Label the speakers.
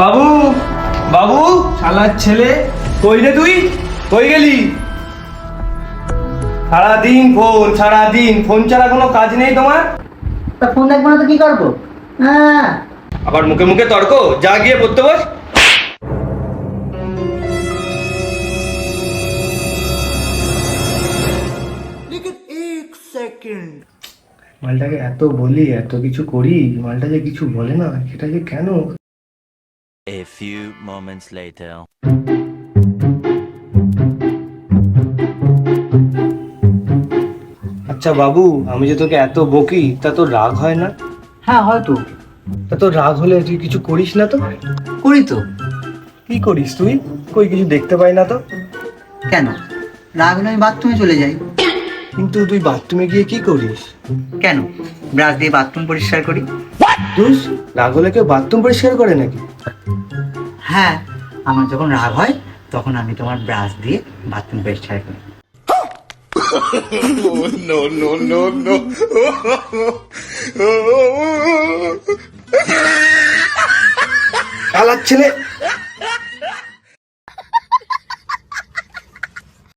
Speaker 1: বাবু বাবু শালার ছেলে কই রে তুই? কই গেলি? সারাদিন ফোন সারাদিন ফোন ছাড়া কোনো কাজ নেই তোমার?
Speaker 2: তা ফোন দেখব না তো কি করব? হ্যাঁ।
Speaker 1: আবার মুখে মুখে তর্ক? যা গিয়ে পড়তে বস। মালটাকে এত বলি এত কিছু করি মালটা যে কিছু বলে না সেটা যে কেন?
Speaker 3: A few moments later.
Speaker 1: আচ্ছা বাবু আমি যে তোকে এত বকি তা তোর রাগ হয় না?
Speaker 2: হ্যাঁ হয়তো
Speaker 1: তা। তোর রাগ হলে তুই কিছু করিস না তো?
Speaker 2: করি তো।
Speaker 1: কি করিস তুই? কই কিছু দেখতে পাই না তো?
Speaker 2: কেন? রাগ হলে আমি বাথরুমে চলে যাই।
Speaker 1: কিন্তু তুই বাথরুমে গিয়ে কি করিস?
Speaker 2: কেন? ব্রাশ দিয়ে বাথরুম পরিষ্কার করি।
Speaker 1: তুই রাগ হলে কেউ বাথরুম পরিষ্কার করে নাকি?
Speaker 2: হ্যাঁ আমার যখন রাগ হয় তখন আমি তোমার ব্রাশ দিয়ে বাথরুম পরিষ্কার করি
Speaker 1: শালার ছেলে।